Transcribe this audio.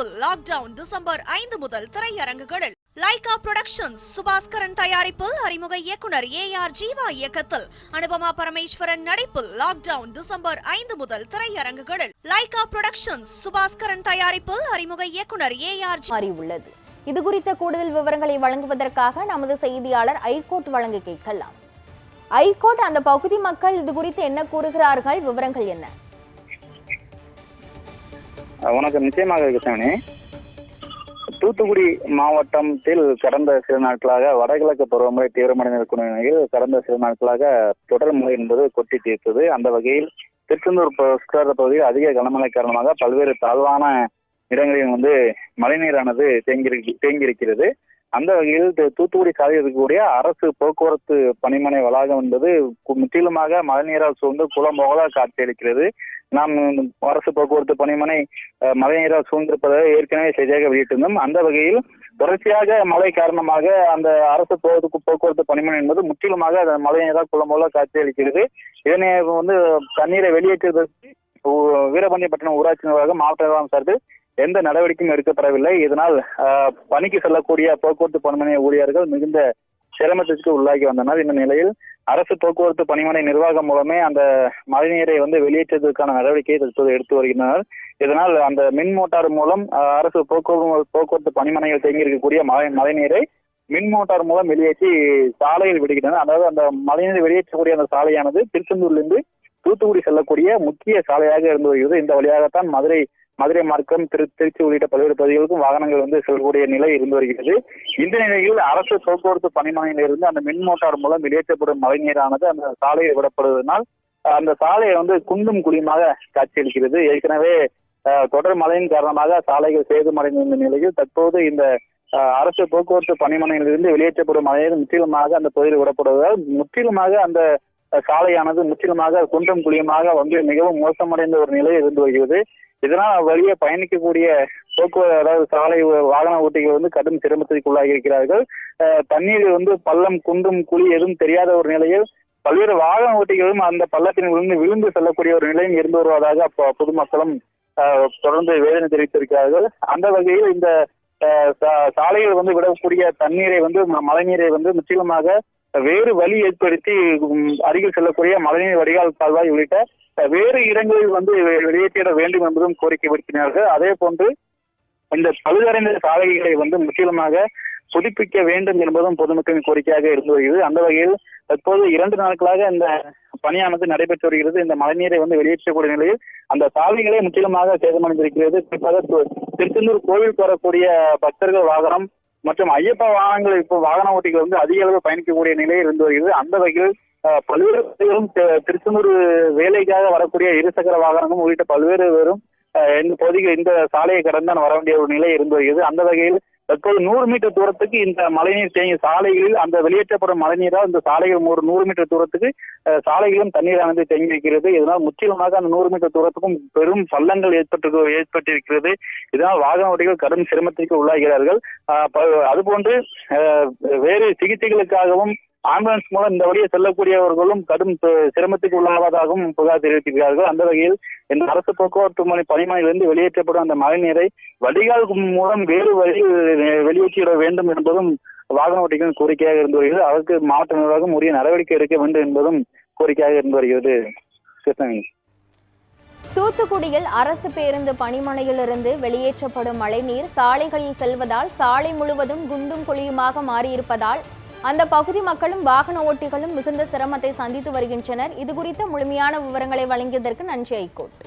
தயாரிப்பில் lockdown December ஐந்து முதல் திரையரங்குகளில் லைகா புரொடக்ஷன்ஸ் சுபாஸ்கரன் தயாரிப்பில் அறிமுக இயக்குனர் ஏ ஆர் ஜீவா இயக்கத்தில். அனுபமா பரமேஸ்வரன் நடிப்பில் லாக்டவுன் டிசம்பர் ஐந்து முதல் திரையரங்குகளில் லைகா புரொடக்ஷன்ஸ் சுபாஸ்கரன் தயாரிப்பில் அறிமுக இயக்குனர் ஏ ஆர் மாறியுள்ளது இது குறித்த கூடுதல் விவரங்களை வழங்குவதற்காக நமது செய்தியாளர் ஐகோர்ட் வழங்க கேட்கலாம். ஐகோர்ட் அந்த பகுதி மக்கள் இது குறித்து என்ன கூறுகிறார்கள்? விவரங்கள் என்ன? வணக்கம். நிச்சயமாக கிருஷ்ணனே தூத்துக்குடி மாவட்டத்தில் கடந்த சில நாட்களாக வடகிழக்கு பருவமழை தீவிரமடைந்து இருக்கும் நிலையில் கடந்த சில நாட்களாக தொடர் மழை என்பது கொட்டி தீர்த்தது. அந்த வகையில் திருச்செந்தூர் ப- பகுதியில் அதிக கனமழை காரணமாக பல்வேறு தாழ்வான இடங்களில் வந்து மழைநீரானது தேங்கி தேங்கியிருக்கிறது. அந்த வகையில் தூத்துக்குடி சாலையில் இருக்கக்கூடிய அரசு போக்குவரத்து பணிமனை வளாகம் என்பது முற்றிலுமாக மழைநீரால் சூழ்ந்து குளம் போல காட்சியளிக்கிறது. நாம் அரசு போக்குவரத்து பணிமனை மழைநீரால் சூழ்ந்திருப்பதாக ஏற்கனவே செய்தியாக வெளியிட்டிருந்தோம். அந்த வகையில் தொடர்ச்சியாக மழை காரணமாக அந்த அரசு போக்குவரத்து போக்குவரத்து பணிமனை என்பது முற்றிலுமாக அந்த மழைநீரால் குளம் போல காட்சியளிக்கிறது. இதனை வந்து தண்ணீரை வெளியேற்றுவதற்கு வீரபாண்டியப்பட்டினம் ஊராட்சி நிர்வாகம் மாவட்ட நிர்வாகம் சார்பில் எந்த நடவடிக்கையும் எடுக்கப்படவில்லை. இதனால் பணிக்கு செல்லக்கூடிய போக்குவரத்து பணிமனை ஊழியர்கள் மிகுந்த சிரமத்திற்கு உள்ளாகி வந்தனர். இந்த நிலையில் அரசு போக்குவரத்து பணிமனை நிர்வாகம் மூலமே அந்த மழைநீரை வந்து வெளியேற்றுவதற்கான நடவடிக்கையை தற்போது எடுத்து வருகின்றனர். இதனால் அந்த மின் மோட்டார் மூலம் அரசு போக்குவரத்து போக்குவரத்து பணிமனையில் தேங்கி இருக்கக்கூடிய மழை மழைநீரை மின் மோட்டார் மூலம் வெளியேற்றி சாலையில் விடுகின்றனர். அதாவது அந்த மழைநீரை வெளியேற்றக்கூடிய அந்த சாலையானது திருச்செந்தூரிலிருந்து தூத்துக்குடி செல்லக்கூடிய முக்கிய சாலையாக இருந்து வருகிறது. இந்த வழியாகத்தான் மதுரை மதுரை மார்க்கம் திரு திருச்சி உள்ளிட்ட பல்வேறு பகுதிகளுக்கும் வாகனங்கள் வந்து செல்லக்கூடிய நிலை இருந்து வருகிறது. இந்த நிலையில் அரசு போக்குவரத்து பணிமனையிலிருந்து அந்த மின் மோட்டார் மூலம் வெளியேற்றப்படும் மழைநீரானது அந்த சாலையில் விடப்படுவதனால் அந்த சாலையை வந்து குண்டும் குழியுமாக காட்சியளிக்கிறது. ஏற்கனவே தொடர் மழையின் காரணமாக சாலைகள் சேதமடைந்த நிலையில் தற்போது இந்த அரசு போக்குவரத்து பணிமனையிலிருந்து வெளியேற்றப்படும் மழைநீர் முற்றிலுமாக அந்த பகுதியில் விடப்படுவதால் முற்றிலுமாக அந்த சாலையானது முற்றிலுமாக குன்றம் குழியுமாக வந்து மிகவும் மோசமடைந்த ஒரு நிலை இருந்து வருகிறது. இதனால் வழியே பயணிக்கக்கூடிய போக்குவரத்து அதாவது சாலை வாகன ஓட்டிகள் வந்து கடும் சிரமத்திற்குள்ளாகி இருக்கிறார்கள். தண்ணீர் வந்து பள்ளம் குன்றும் குழி எதுவும் தெரியாத ஒரு நிலையில் பல்வேறு வாகன ஓட்டிகளும் அந்த பள்ளத்தின் விழுந்து விழுந்து செல்லக்கூடிய ஒரு நிலையும் இருந்து வருவதாக பொதுமக்களும் தொடர்ந்து வேதனை தெரிவித்திருக்கிறார்கள். அந்த வகையில் இந்த சாலையில் வந்து விடக்கூடிய தண்ணீரை வந்து மழைநீரை வந்து முற்றிலுமாக வேறு வழி ஏற்படுத்தி அருகில் செல்லக்கூடிய மழைநீர் வடிகால் கால்வாய் உள்ளிட்ட வேறு இடங்களில் வந்து வெளியேற்றிட வேண்டும் என்பதும் கோரிக்கை விடுக்கிறார்கள். அதே போன்று இந்த பழுதடைந்த சாலைகளை வந்து முற்றிலுமாக புதுப்பிக்க வேண்டும் என்பதும் பொதுமக்களின் கோரிக்கையாக இருந்து வருகிறது. அந்த வகையில் தற்போது இரண்டு நாட்களாக இந்த பணியானது நடைபெற்று வருகிறது. இந்த மழைநீரை வந்து வெளியேற்றக்கூடிய நிலையில் அந்த சாலைகளே முற்றிலுமாக சேதமடைந்திருக்கிறது. குறிப்பாக திருச்செந்தூர் கோவிலுக்கு வரக்கூடிய பக்தர்கள் வாகனம் மற்றும் ஐயப்ப வாகனங்கள் இப்போ வாகன ஓட்டிகள் வந்து அதிக அளவு பயணிக்கக்கூடிய நிலையில் இருந்து வருகிறது. அந்த வகையில் அஹ், பல்வேறு பகுதிகளும் திருச்செந்தூர் வேலைக்காக வரக்கூடிய இருசக்கர வாகனமும் உள்ளிட்ட பல்வேறு பேரும் அஹ், இந்த பகுதிக்கு இந்த சாலையை கடந்தான் வர வேண்டிய ஒரு நிலை இருந்து வருகிறது. அந்த வகையில் தற்போது நூறு மீட்டர் தூரத்துக்கு இந்த மழைநீர் தேங்கிய சாலைகளில் அந்த வெளியேற்றப்படும் மழைநீரால் இந்த சாலைகள் ஒரு நூறு மீட்டர் தூரத்துக்கு சாலைகளும் தண்ணீரானது தேங்கி இருக்கிறது. இதனால் முற்றிலுமாக அந்த நூறு மீட்டர் தூரத்துக்கும் பெரும் பள்ளங்கள் ஏற்பட்டு ஏற்பட்டிருக்கிறது. இதனால் வாகன ஓட்டிகள் கடும் சிரமத்திற்கு உள்ளாகிறார்கள். அஹ், அதுபோன்று அஹ், வேறு சிகிச்சைகளுக்காகவும் ஆம்புலன்ஸ் மூலம் இந்த வழியை செல்லக்கூடியவர்களும் கடும் சிரமத்துக்கு உள்ளாவதாகவும் புகார் தெரிவித்திருக்கிறார்கள். அந்த வகையில் இந்த அரசு போக்குவரத்து மணி பணிமனையிலிருந்து வெளியேற்றப்படும் அந்த மழைநீரை வடிகால் மூலம் வேறு வழியில் வெளியேற்றிட வேண்டும் என்பதும் வாகன ஓட்டிகளின் கோரிக்கையாக இருந்து வருகிறது. அதற்கு மாவட்ட நிர்வாகம் உரிய நடவடிக்கை எடுக்க வேண்டும் என்பதும் கோரிக்கையாக இருந்து வருகிறது. கிருஷ்ணவேணி. தூத்துக்குடியில் அரசு பேருந்து பணிமனையிலிருந்து வெளியேற்றப்படும் மழைநீர் சாலைகளில் செல்வதால் சாலை முழுவதும் குண்டும் குழியுமாக மாறியிருப்பதால் அந்த பகுதி மக்களும் வாகன ஓட்டிகளும் மிகுந்த சிரமத்தை சந்தித்து வருகின்றனர். இதுகுறித்த முழுமையான விவரங்களை வழங்கியதற்கு நன்றி ஐகோர்ட்.